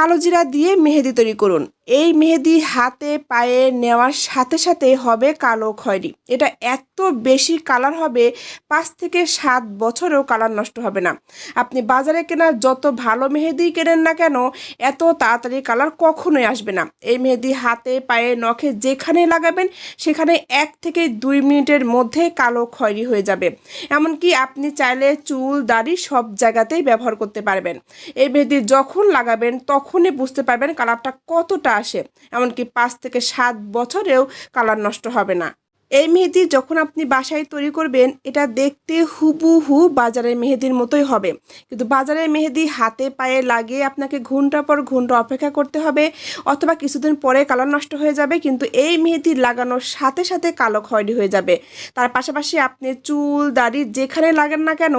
কালো জিরা দিয়ে মেহেদি তৈরি করুন। এই মেহেদি হাতে পায়ে নেওয়ার সাথে সাথে হবে কালো খয়েরি। এটা এত বেশি কালার হবে, পাঁচ থেকে সাত বছরেও কালার নষ্ট হবে না। আপনি বাজারে কেনা যত ভালো মেহেদি কেনেন না কেন, এত তাড়াতাড়ি কালার কখনোই আসবে না। এই মেহেদি হাতে, পায়ে, নখে যেখানে লাগাবেন, সেখানে এক থেকে দুই মিনিটের মধ্যে কালো খয়েরি হয়ে যাবে। এমনকি আপনি চাইলে চুল, দাড়ি সব জায়গাতেই ব্যবহার করতে পারবেন। এই মেহেদি যখন লাগাবেন, তখনই বুঝতে পারবেন কালারটা কতটা আসে। এমনকি পাঁচ থেকে সাত বছরেও কালার নষ্ট হবে না। এই মেহেদি যখন আপনি বাসায় তৈরি করবেন, এটা দেখতে হুবহু বাজারের মেহেদির মতোই হবে। কিন্তু বাজারের মেহেদি হাতে পায়ে লাগিয়ে আপনাকে ঘণ্টা পর ঘণ্টা অপেক্ষা করতে হবে, অথবা কিছুদিন পরে কালার নষ্ট হয়ে যাবে, কিন্তু এই মেহেদি লাগানোর সাথে সাথে কালো খয়েরি হয়ে যাবে। তার পাশাপাশি আপনি চুল, দাড়ি যেখানে লাগান না কেন,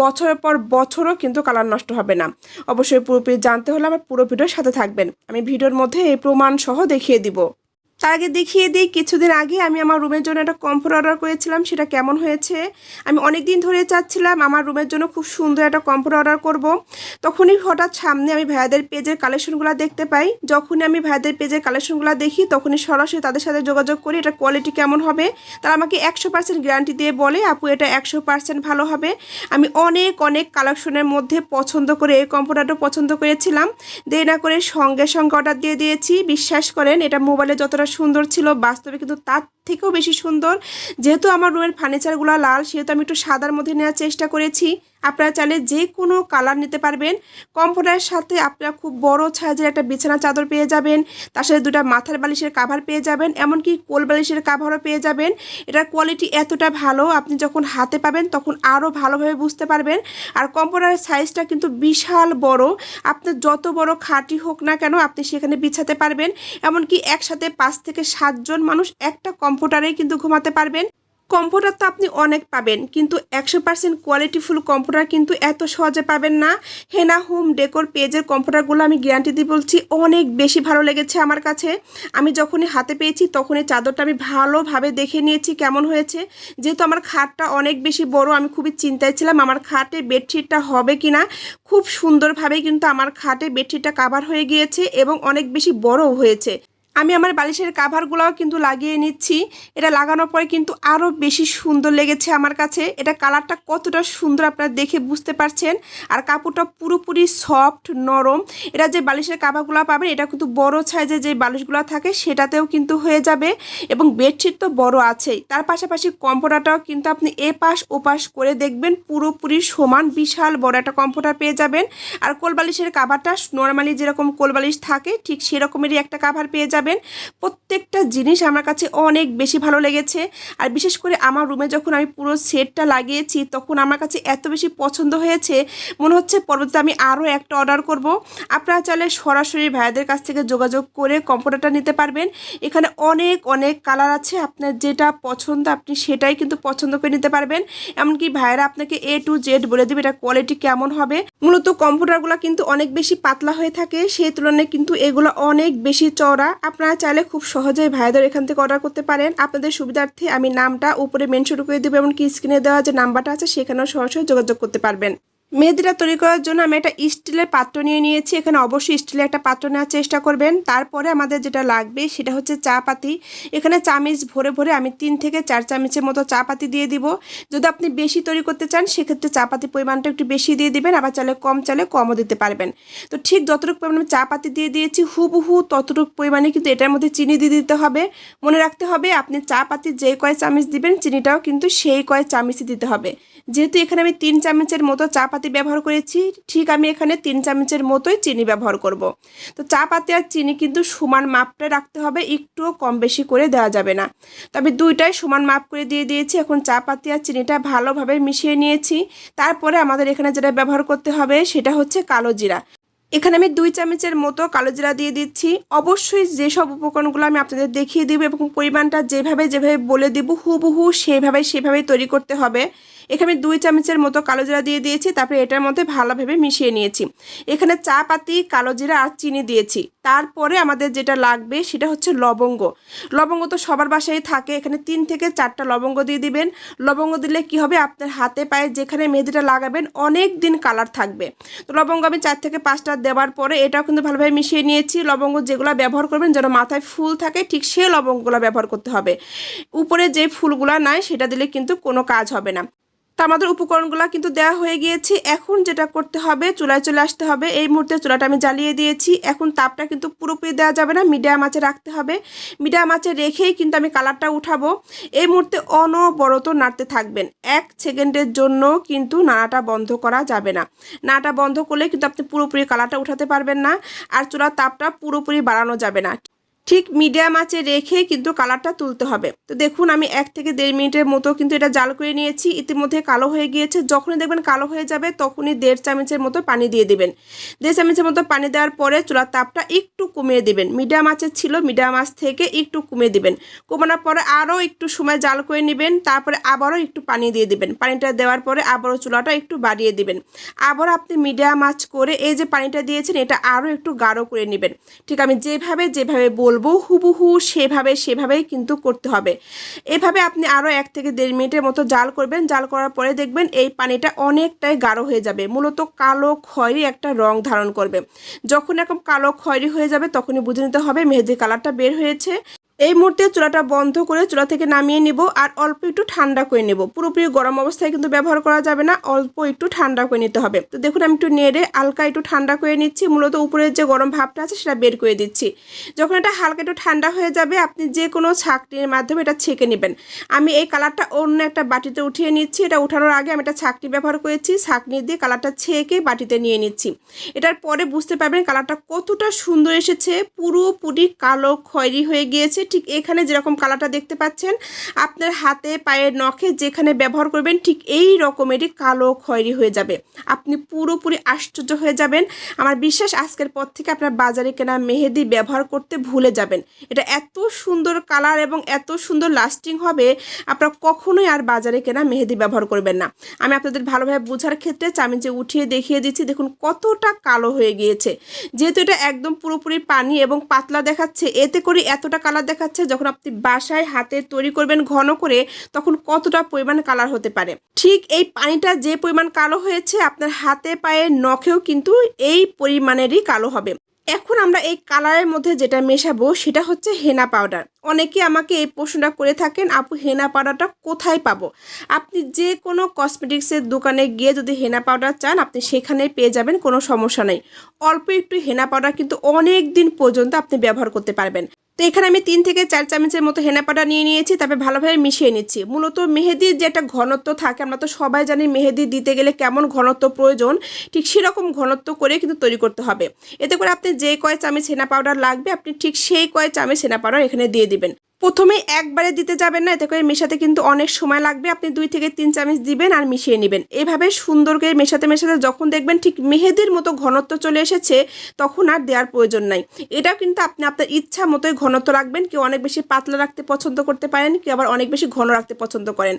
বছরের পর বছরও কিন্তু কালার নষ্ট হবে না। অবশ্যই পুরোপুরি জানতে হলে আমার পুরো ভিডিওর সাথে থাকবেন। আমি ভিডিওর মধ্যে এই প্রমাণ সহ দেখিয়ে দিব। তার আগে দেখিয়ে দিই, কিছুদিন আগে আমি আমার রুমের জন্য একটা কম্ফোর্ট অর্ডার করেছিলাম, সেটা কেমন হয়েছে? আমি অনেক দিন ধরে চাচ্ছিলাম আমার রুমের জন্য খুব সুন্দর একটা কম্ফোর্ট অর্ডার করব। তখনই হঠাৎ সামনে আমি ভাইয়াদের পেজের কালেকশনগুলো দেখতে পাই। যখনই আমি ভাইয়াদের পেজের কালেকশনগুলো দেখি, তখনই সরাসরি তাদের সাথে যোগাযোগ করি, এটা কোয়ালিটি কেমন হবে। তারা আমাকে একশো পার্সেন্ট গ্যারান্টি দিয়ে বলে, আপু, এটা একশো পার্সেন্ট ভালো হবে। আমি অনেক অনেক কালেকশনের মধ্যে পছন্দ করে এই কম্ফোর্টারটা পছন্দ করেছিলাম। দেরি না করে সঙ্গে সঙ্গে অর্ডার দিয়ে দিয়েছি। বিশ্বাস করেন, এটা মোবাইলে যতটা সুন্দর ছিল বাস্তবে কিন্তু তার থেকেও বেশি সুন্দর। যেহেতু আমার রুমের ফার্নিচারগুলো লাল, সেহেতু আমি একটু সাদার মধ্যে নেওয়ার চেষ্টা করেছি। আপনারা চাইলে যে কোনো কালার নিতে পারবেন। কমফোর্টারের সাথে আপনারা খুব বড় সাইজের একটা বিছানা চাদর পেয়ে যাবেন। তার সাথে দুটা মাথার বালিশের কাভার পেয়ে যাবেন, এমনকি কোল বালিশের কাভারও পেয়ে যাবেন। এটার কোয়ালিটি এতটা ভালো, আপনি যখন হাতে পাবেন তখন আরও ভালোভাবে বুঝতে পারবেন। আর কম্পিউটারের সাইজটা কিন্তু বিশাল বড়। আপনার যত বড় খাটি হোক না কেন, আপনি সেখানে বিছাতে পারবেন। এমনকি একসাথে পাঁচ থেকে সাতজন মানুষ একটা কম্পিউটারেই কিন্তু ঘুমাতে পারবেন। কম্পিউটার তো আপনি অনেক পাবেন, কিন্তু একশো পার্সেন্ট কোয়ালিটিফুল কম্পিউটার কিন্তু এত সহজে পাবেন না। হেনা হোম ডেকোর পেজের কম্পিউটারগুলো আমি গ্যারান্টি দিয়ে বলছি, অনেক বেশি ভালো লেগেছে আমার কাছে। আমি যখনই হাতে পেয়েছি, তখনই চাদরটা আমি ভালোভাবে দেখে নিয়েছি কেমন হয়েছে। যেহেতু আমার খাটটা অনেক বেশি বড়, আমি খুবই চিন্তায় ছিলাম আমার খাটে বেডশিটটা হবে কি না খুব সুন্দরভাবে কিন্তু আমার খাটে বেডশিটটা কাভার হয়ে গিয়েছে এবং অনেক বেশি বড়ও হয়েছে। আমি আমার বালিশের কাভারগুলোও কিন্তু লাগিয়ে নিচ্ছি। এটা লাগানোর পরে কিন্তু আরও বেশি সুন্দর লেগেছে আমার কাছে। এটা কালারটা কতটা সুন্দর আপনারা দেখে বুঝতে পারছেন। আর কাপড়টা পুরোপুরি সফট নরম। এটা যে বালিশের কাভারগুলো পাবেন, এটা কিন্তু বড় সাইজে যে বালিশগুলো থাকে, সেটাতেও কিন্তু হয়ে যাবে। এবং বেডশিট তো বড় আছেই। তার পাশাপাশি কম্পোটারটাও কিন্তু আপনি এ পাশ ও পাশ করে দেখবেন, পুরোপুরি সমান, বিশাল বড় একটা কম্পোটার পেয়ে যাবেন। আর কোলবালিশের কাভারটা নর্মালি যেরকম কোলবালিশ থাকে, ঠিক সেরকমেরই একটা কাভার পেয়ে যাবেন। প্রত্যেকটা জিনিস আমার কাছে অনেক বেশি ভালো লেগেছে। আর বিশেষ করে আমার রুমে যখন আমি পুরো সেটটা লাগিয়েছি, তখন আমার কাছে এত বেশি পছন্দ হয়েছে। মনে হচ্ছে পরবর্তীতে আমি আরও একটা অর্ডার করব। আপনারা চাইলে সরাসরি ভাইয়াদের কাছ থেকে যোগাযোগ করে কম্পিউটারটা নিতে পারবেন। এখানে অনেক অনেক কালার আছে। আপনার যেটা পছন্দ, আপনি সেটাই কিন্তু পছন্দ করে নিতে পারবেন। এমনকি ভাইয়েরা আপনাকে এ টু জেড বলে দেবে এটা কোয়ালিটি কেমন হবে। মূলত কম্পিউটারগুলো কিন্তু অনেক বেশি পাতলা হয়ে থাকে। সেই তুলনায় কিন্তু এগুলো অনেক বেশি চওড়া। আপনারা চাইলে খুব সহজেই ভাইদের এখান থেকে অর্ডার করতে পারেন। আপনাদের সুবিধার্থে আমি নামটা উপরে মেনশন করে দেবো, এমনকি স্ক্রিনে দেওয়া যে নাম্বারটা আছে, সেখানেও সরাসরি যোগাযোগ করতে পারবেন। মেহেদিটা তৈরি করার জন্য আমি একটা স্টিলের পাত্র নিয়ে নিয়েছি। এখানে অবশ্যই স্টিলের একটা পাত্র নেওয়ার চেষ্টা করবেন। তারপরে আমাদের যেটা লাগবে সেটা হচ্ছে চা পাতি। এখানে চামিচ ভরে ভরে আমি তিন থেকে চার চামিচের মতো চা পাতি দিয়ে দিব। যদি আপনি বেশি তৈরি করতে চান, সেক্ষেত্রে চা পাতির পরিমাণটা একটু বেশি দিয়ে দিবেন, আবার চালে কম চালে কমও দিতে পারবেন। তো ঠিক যতটুকু পরিমাণে চা পাতি দিয়ে দিয়েছি, হুবহু ততটুকু পরিমাণে কিন্তু এটার মধ্যে চিনি দিয়ে দিতে হবে। মনে রাখতে হবে, আপনি চা পাতি যে কয় চামিচ দিবেন, চিনিটাও কিন্তু সেই কয় চামিচই দিতে হবে। যেহেতু এখানে আমি তিন চামচের মতো চা পাতি ব্যবহার করেছি, ঠিক আমি এখানে তিন চামচের মতোই চিনি ব্যবহার করব। তো চা পাতি আর চিনি কিন্তু সমান মাপটা রাখতে হবে, একটুও কম বেশি করে দেওয়া যাবে না। তবে দুইটাই সমান মাপ করে দিয়ে দিয়েছি, এখন চা পাতি আর চিনিটা ভালোভাবে মিশিয়ে নিয়েছি। তারপরে আমাদের এখানে যেটা ব্যবহার করতে হবে, সেটা হচ্ছে কালো জিরা। এখানে আমি দুই চামচের মতো কালো জিরা দিয়ে দিচ্ছি। অবশ্যই যেসব উপকরণগুলো আমি আপনাদের দেখিয়ে দিব এবং পরিমাণটা যেভাবে যেভাবে বলে দিব, হুবহু সেভাবে সেভাবেই তৈরি করতে হবে। এখানে দুই চামচের মতো কালো জিরা দিয়ে দিয়েছি, তারপরে এটার মধ্যে ভালোভাবে মিশিয়ে নিয়েছি। এখানে চা পাতি কালো জিরা আর চিনি দিয়েছি। তারপরে আমাদের যেটা লাগবে সেটা হচ্ছে লবঙ্গ। লবঙ্গ তো সবার বাসায় থাকে, এখানে তিন থেকে চারটা লবঙ্গ দিয়ে দিবেন। লবঙ্গ দিলে কি হবে? আপনার হাতে পায়ে যেখানে মেহেদিটা লাগাবেন, অনেক দিন কালার থাকবে। তো লবঙ্গ আমি চার থেকে পাঁচটা দেওয়ার পরে এটাও কিন্তু ভালোভাবে মিশিয়ে নিয়েছি। লবঙ্গ যেগুলো ব্যবহার করবেন যেন মাথায় ফুল থাকে, ঠিক সেই লবঙ্গগুলো ব্যবহার করতে হবে। উপরে যে ফুলগুলো নাই, সেটা দিলে কিন্তু কোনো কাজ হবে না। তো আমাদের উপকরণগুলো কিন্তু দেওয়া হয়ে গিয়েছে। এখন যেটা করতে হবে, চুলায় চলে আসতে হবে। এই মুহূর্তে চুলাটা আমি জ্বালিয়ে দিয়েছি। এখন তাপটা কিন্তু পুরোপুরি দেওয়া যাবে না, মিডিয়াম আঁচে রাখতে হবে। মিডিয়াম আঁচে রেখেই কিন্তু আমি কালারটা উঠাবো। এই মুহূর্তে অনবরত নাড়তে থাকবেন। এক সেকেন্ডের জন্য কিন্তু নাড়াটা বন্ধ করা যাবে না। নাড়াটা বন্ধ করলে কিন্তু আপনি পুরোপুরি কালারটা উঠাতে পারবেন না। আর চুলার তাপটা পুরোপুরি বাড়ানো যাবে না। ঠিক মিডিয়াম আঁচে রেখে কিন্তু কালারটা তুলতে হবে। তো দেখুন, আমি এক থেকে দেড় মিনিটের মতো কিন্তু এটা জাল করে নিয়েছি। ইতিমধ্যে কালো হয়ে গিয়েছে। যখনই দেখবেন কালো হয়ে যাবে, তখনই দেড় চামচের মতো পানি দিয়ে দিবেন। দেড় চামচের মতো পানি দেওয়ার পরে চুলার তাপটা একটু কমিয়ে দিবেন। মিডিয়াম আঁচে ছিল, মিডিয়াম আঁচ থেকে একটু কমিয়ে দিবেন। কমানোর পরে আরও একটু সময় জাল করে নেবেন। তারপরে আবারও একটু পানি দিয়ে দিবেন। পানিটা দেওয়ার পরে আবারও চুলাটা একটু বাড়িয়ে দিবেন। আবার আপনি মিডিয়াম আঁচ করে এই যে পানিটা দিয়েছেন, এটা আরও একটু গাঢ় করে নেবেন। ঠিক আমি যেভাবে যেভাবে বলব, হুবহু সেভাবে, সেভাবেই কিন্তু করতে হবে। এভাবে আপনি আরও এক থেকে দেড় মিনিটের মতো জাল করবেন। জাল করার পরে দেখবেন এই পানিটা অনেকটাই গাঢ় হয়ে যাবে। মূলত কালো খয়েরি একটা রং ধারণ করবে। যখন এরকম কালো খয়েরি হয়ে যাবে, তখনই বুঝে নিতে হবে মেহেদির কালারটা বের হয়েছে। এই মুহূর্তে চুলাটা বন্ধ করে চুলা থেকে নামিয়ে নিব আর অল্প একটু ঠান্ডা করে নেব। পুরোপুরি গরম অবস্থায় কিন্তু ব্যবহার করা যাবে না, অল্প একটু ঠান্ডা করে নিতে হবে। তো দেখুন, আমি একটু নেড়ে হালকা একটু ঠান্ডা করে নিচ্ছি। মূলত উপরের যে গরম ভাবটা আছে সেটা বের করে দিচ্ছি। যখন এটা হালকা একটু ঠান্ডা হয়ে যাবে, আপনি যে কোনো ছাকনির মাধ্যমে এটা ছেঁকে নেবেন। আমি এই কালারটা অন্য একটা বাটিতে উঠিয়ে নিচ্ছি। এটা উঠানোর আগে আমি একটা ছাকনি ব্যবহার করেছি। ছাকনি দিয়ে কালারটা ছেঁকে বাটিতে নিয়ে নিচ্ছি। এটার পরে বুঝতে পারবেন কালারটা কতটা সুন্দর এসেছে। পুরোপুরি কালো খয়েরি হয়ে গিয়েছে। ঠিক এখানে যেরকম কালারটা দেখতে পাচ্ছেন, আপনার হাতে পায়ের নখে যেখানে ব্যবহার করবেন, ঠিক এই রকমেরই কালো খয়েরি হয়ে যাবে। আপনি পুরোপুরি আশ্চর্য হয়ে যাবেন। আমার বিশ্বাস আজকের পর থেকে আপনার বাজারে কেনা মেহেদি ব্যবহার করতে ভুলে যাবেন। এটা এত সুন্দর কালার এবং এত সুন্দর লাস্টিং হবে, আপনারা কখনোই আর বাজারে কেনা মেহেদি ব্যবহার করবেন না। আমি আপনাদের ভালোভাবে বোঝার ক্ষেত্রে চামিচে উঠিয়ে দেখিয়ে দিচ্ছি, দেখুন কতটা কালো হয়ে গিয়েছে। যেহেতু এটা একদম পুরোপুরি পানি এবং পাতলা দেখাচ্ছে, এতে করে এতটা কালার দেখাচ্ছে যখন আপনি বাসায় হাতে তৈরি করবেন ঘন করে, তখন কতটা পরিমাণ কালার হতে পারে। ঠিক এই পানিটা যে পরিমাণ কালো হয়েছে, আপনার হাতে পায়ে নখেও কিন্তু এই পরিমাণেরই কালো হবে। এখন আমরা এই কালারের মধ্যে যেটা মেশাবো, সেটা হচ্ছে হেনা পাউডার। অনেকে আমাকে এই প্রশ্নটা করে থাকেন, আপু, হেনা পাউডারটা কোথায় পাবো? আপনি যে কোনো কসমেটিক্সের দোকানে গিয়ে যদি হেনা পাউডার চান, আপনি সেখানে পেয়ে যাবেন, কোনো সমস্যা নেই। অল্প একটু হেনা পাউডার কিন্তু অনেক দিন পর্যন্ত আপনি ব্যবহার করতে পারবেন। তো এখানে আমি তিন থেকে চার চামচের মতো হেনা নিয়ে নিয়েছি, তারপরে ভালোভাবে মিশিয়ে নিচ্ছি। মূলত মেহেদির যে একটা ঘনত্ব থাকে, আমরা তো সবাই জানি মেহেদি দিতে গেলে কেমন ঘনত্ব প্রয়োজন, ঠিক সেরকম ঘনত্ব করে কিন্তু তৈরি করতে হবে। এতে করে আপনি যে কয় চামচ হেনা পাউডার লাগবে, আপনি ঠিক সেই কয় চামচ হেনা পাউডার এখানে দিয়ে দিবেন। প্রথমে একবারে দিতে যাবেন না, এতে করে মেশাতে কিন্তু অনেক সময় লাগবে। আপনি দুই থেকে তিন চামচ দিবেন আর মিশিয়ে নেবেন। এভাবে সুন্দর করে মেশাতে মেশাতে যখন দেখবেন ঠিক মেহেদির মতো ঘনত্ব চলে এসেছে, তখন আর দেওয়ার প্রয়োজন নাই। এটাও কিন্তু আপনি আপনার ইচ্ছা মতোই ঘনত্ব রাখবেন, কেউ অনেক বেশি পাতলা রাখতে পছন্দ করতে পারেন, কেউ আবার অনেক বেশি ঘন রাখতে পছন্দ করেন।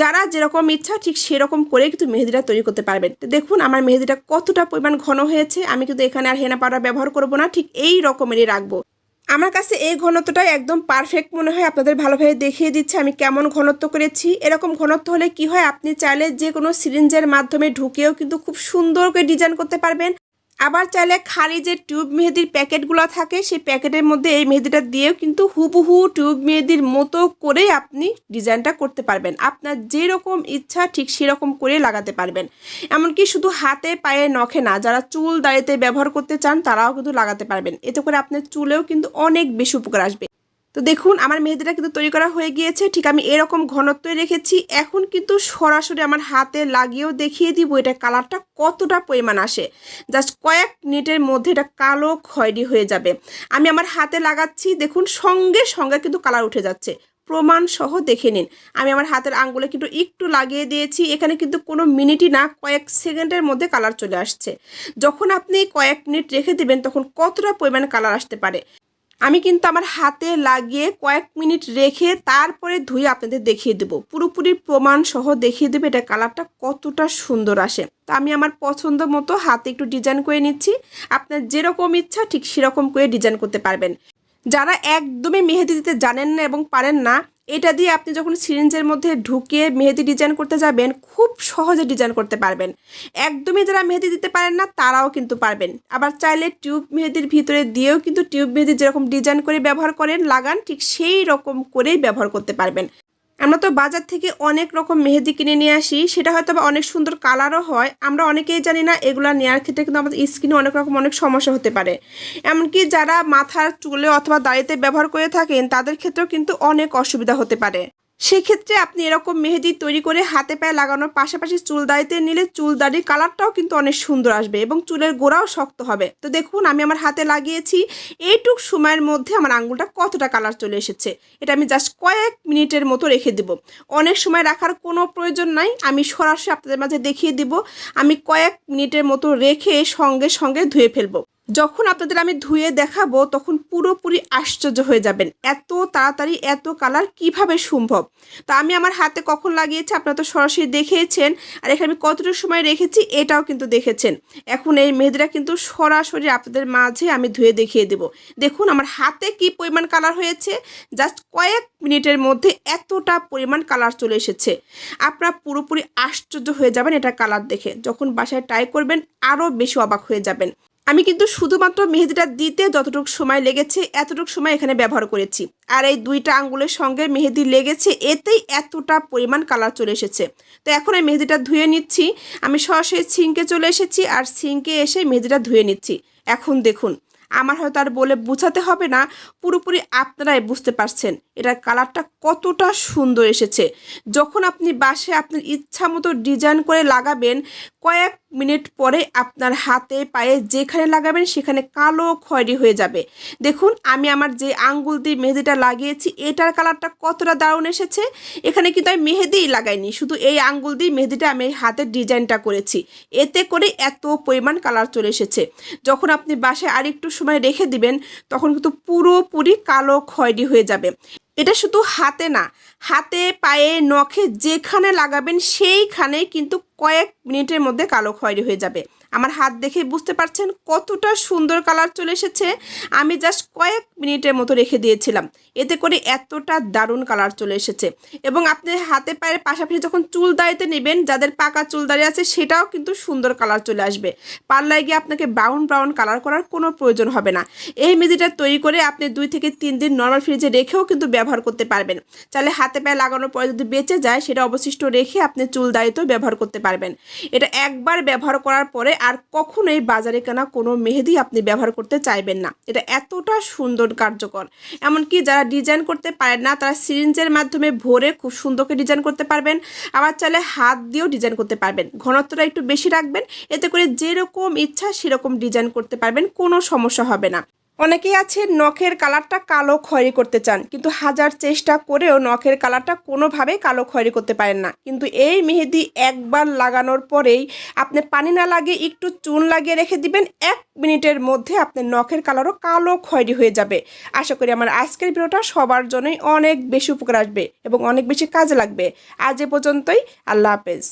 যারা যেরকম ইচ্ছা ঠিক সেরকম করে কিন্তু মেহেদিটা তৈরি করতে পারবেন। দেখুন আমার মেহেদিটা কতটা পরিমাণ ঘন হয়েছে, আমি কিন্তু এখানে আর হেনা পাউডার ব্যবহার করব না, ঠিক এই রকমেরই রাখব। আমার কাছে এই ঘনত্বটাই একদম পারফেক্ট মনে হয়, আপনাদের ভালোভাবে দেখিয়ে দিচ্ছে আমি কেমন ঘনত্ব করেছি। এরকম ঘনত্ব হলে কি হয়, আপনি চাইলে যে কোনো সিরিঞ্জের মাধ্যমে ঢুকেও কিন্তু খুব সুন্দর করে ডিজাইন করতে পারবেন। আবার চাইলে খালি যে টিউব মেহেদির প্যাকেটগুলো থাকে, সেই প্যাকেটের মধ্যে এই মেহেদিটা দিয়েও কিন্তু হুবহু টিউব মেহেদির মতো করেই আপনি ডিজাইনটা করতে পারবেন। আপনার যেরকম ইচ্ছা ঠিক সেরকম করে লাগাতে পারবেন। এমনকি শুধু হাতে পায়ে নখে না, যারা চুল দাড়িতে ব্যবহার করতে চান তারাও কিন্তু লাগাতে পারবেন। এতে করে আপনার চুলেও কিন্তু অনেক বেশি উপকার আসবে। তো দেখুন, আমার মেহেদিটা কিন্তু তৈরি করা হয়ে গিয়েছে। ঠিক আমি এরকম ঘনত্বই রেখেছি। এখন কিন্তু সরাসরি আমার হাতে লাগিয়েও দেখিয়ে দিব এটা কালারটা কতটা পরিমাণ আসে। জাস্ট কয়েক মিনিটের মধ্যে এটা কালো খয়েরি হয়ে যাবে। আমি আমার হাতে লাগাচ্ছি, দেখুন, সঙ্গে সঙ্গে কিন্তু কালার উঠে যাচ্ছে। প্রমাণ সহ দেখে নিন। আমি আমার হাতের আঙ্গুলে কিন্তু একটু লাগিয়ে দিয়েছি। এখানে কিন্তু কোনো মিনিটই না, কয়েক সেকেন্ডের মধ্যে কালার চলে আসছে। যখন আপনি কয়েক মিনিট রেখে দেবেন, তখন কতটা পরিমাণ কালার আসতে পারে? আমি কিন্তু আমার হাতে লাগিয়ে কয়েক মিনিট রেখে তারপরে ধুয়ে আপনাদের দেখিয়ে দেব। পুরোপুরি প্রমাণ সহ দেখিয়ে দেবে এটা কালারটা কতটা সুন্দর আসে। তা আমি আমার পছন্দ মতো হাতে একটু ডিজাইন করে নিচ্ছি। আপনার যেরকম ইচ্ছা ঠিক সেরকম করে ডিজাইন করতে পারবেন। যারা একদমই মেহেদি দিতে জানেন না এবং পারেন না এটা দিয়ে আপনি যখন সিরিঞ্জের মধ্যে ঢুকে মেহেদি ডিজাইন করতে যাবেন, খুব সহজে ডিজাইন করতে পারবেন। একদমই যারা মেহেদি দিতে পারেন না, তারাও কিন্তু পারবেন। আবার চাইলে টিউব মেহেদির ভিতরে দিয়েও কিন্তু টিউব মেহেদি যেরকম ডিজাইন করে ব্যবহার করেন, লাগান, ঠিক সেই রকম করেই ব্যবহার করতে পারবেন। আমরা তো বাজার থেকে অনেক রকম মেহেদি কিনে নিয়ে আসি, সেটা হয়তো বা অনেক সুন্দর কালারও হয়। আমরা অনেকেই জানি না এগুলো নেওয়ার ক্ষেত্রে কিন্তু আমাদের স্কিনে অনেক রকম অনেক সমস্যা হতে পারে। এমনকি যারা মাথার চুলে অথবা দাড়িতে ব্যবহার করে থাকেন, তাদের ক্ষেত্রেও কিন্তু অনেক অসুবিধা হতে পারে। সেক্ষেত্রে আপনি এরকম মেহেদি তৈরি করে হাতে পায়ে লাগানোর পাশাপাশি চুল দাড়িতে নিলে চুল দাড়ির কালারটাও কিন্তু অনেক সুন্দর আসবে এবং চুলের গোড়াও শক্ত হবে। তো দেখুন, আমি আমার হাতে লাগিয়েছি। এইটুক সময়ের মধ্যে আমার আঙ্গুলটা কতটা কালার চলে এসেছে, এটা আমি জাস্ট কয়েক মিনিটের মতো রেখে দেব। অনেক সময় রাখার কোনো প্রয়োজন নাই, আমি সরাসরি আপনাদের মাঝে দেখিয়ে দিব। আমি কয়েক মিনিটের মতো রেখে সঙ্গে সঙ্গে ধুয়ে ফেলব। যখন আপনাদের আমি ধুয়ে দেখাবো, তখন পুরোপুরি আশ্চর্য হয়ে যাবেন। এত তাড়াতাড়ি, এত কালার কীভাবে সম্ভব? তো আমি আমার হাতে কখন লাগিয়েছি আপনারা তো সরাসরি দেখেছেন, আর এখানে আমি কতটুকু সময় রেখেছি এটাও কিন্তু দেখেছেন। এখন এই মেহেদিরা কিন্তু সরাসরি আপনাদের মাঝে আমি ধুয়ে দেখিয়ে দেব। দেখুন আমার হাতে কি পরিমাণ কালার হয়েছে, জাস্ট কয়েক মিনিটের মধ্যে এতটা পরিমাণ কালার চলে এসেছে। আপনারা পুরোপুরি আশ্চর্য হয়ে যাবেন এটা কালার দেখে। যখন বাসায় ট্রাই করবেন, আরও বেশি অবাক হয়ে যাবেন। আমি কিন্তু শুধুমাত্র মেহেদিটা দিতে যতটুকু সময় লেগেছে, এতটুকু সময় এখানে ব্যবহার করেছি। আর এই দুইটা আঙ্গুলের সঙ্গে মেহেদি লেগেছে, এতেই এতটা পরিমাণ কালার চলে এসেছে। তো এখন এই মেহেদিটা ধুয়ে নিচ্ছি। আমি সরাসরি সিঙ্কে চলে এসেছি আর সিঙ্কে এসে মেহেদিটা ধুয়ে নিচ্ছি। এখন দেখুন, আমার হয়তো আর বলে বোঝাতে হবে না, পুরোপুরি আপনারাই বুঝতে পারছেন এটার কালারটা কতটা সুন্দর এসেছে। যখন আপনি বাসে আপনার ইচ্ছা মতো ডিজাইন করে লাগাবেন, কয়েক মিনিট পরে আপনার হাতে, পায়ে যেখানে লাগাবেন সেখানে কালো খয়েরি হয়ে যাবে। দেখুন, আমি আমার যে আঙ্গুল দিয়ে মেহেদিটা লাগিয়েছি, এটার কালারটা কতটা দারুণ এসেছে। এখানে কিন্তু আমি মেহেদিই লাগাইনি, শুধু এই আঙ্গুল দিয়ে মেহেদিটা আমি হাতের ডিজাইনটা করেছি। এতে করে এত পরিমাণ কালার চলে এসেছে। যখন আপনি বাসায় আরেকটু সময় রেখে দিবেন, তখন কিন্তু পুরোপুরি কালো খয়েরি হয়ে যাবে। এটা শুধু হাতে না, হাতে, পায়ে, নখে যেখানে লাগাবেন সেইখানে কিন্তু কয়েক মিনিটের মধ্যে কালো খয়েরি হয়ে যাবে। আমার হাত দেখে বুঝতে পারছেন কতটা সুন্দর কালার চলে এসেছে। আমি জাস্ট কয়েক মিনিটের মতো রেখে দিয়েছিলাম। এতে করে এতটা দারুণ কালার চলে এসেছে। এবং আপনি হাতে পায়ের পাশাপাশি যখন চুল দাঁড়িতে নেবেন, যাদের পাকা চুল দাঁড়িয়ে আছে, সেটাও কিন্তু সুন্দর কালার চলে আসবে। পার্লায় গিয়ে আপনাকে ব্রাউন ব্রাউন কালার করার কোনো প্রয়োজন হবে না। এই মেহেদিটা তৈরি করে আপনি দুই থেকে তিন দিন নর্মাল ফ্রিজে রেখেও কিন্তু ব্যবহার করতে পারবেন। চাইলে হাতে পায়ে লাগানোর পরে যদি বেঁচে যায়, সেটা অবশিষ্ট রেখে আপনি চুল দাঁড়িতেও ব্যবহার করতে পারবেন। এটা একবার ব্যবহার করার পরে আর কখনোই বাজারে কেনা কোনো মেহেদি আপনি ব্যবহার করতে চাইবেন না। এটা এতটা সুন্দর, কার্যকর। এমনকি যারা ডিজাইন করতে পারেন না, তারা সিরিঞ্জের মাধ্যমে ভরে খুব সুন্দরকে ডিজাইন করতে পারবেন। আবার চাইলে হাত দিয়েও ডিজাইন করতে পারবেন। ঘনত্বটা একটু বেশি রাখবেন। এতে করে যেরকম ইচ্ছা সেরকম ডিজাইন করতে পারবেন। কোনো সমস্যা হবে না। অনেকেই আছে নখের কালারটা কালো খয়েরি করতে চান, কিন্তু হাজার চেষ্টা করেও নখের কালারটা কোনোভাবে কালো খয়েরি করতে পারেন না। কিন্তু এই মেহেদি একবার লাগানোর পরেই আপনি পানি না লাগিয়ে একটু চুন লাগিয়ে রেখে দিবেন, এক মিনিটের মধ্যে আপনার নখের কালারও কালো খয়েরি হয়ে যাবে। আশা করি আমার আজকের ভিডিওটা সবার জন্যই অনেক বেশি উপকার আসবে এবং অনেক বেশি কাজে লাগবে। আজ এ পর্যন্তই, আল্লাহ হাফেজ।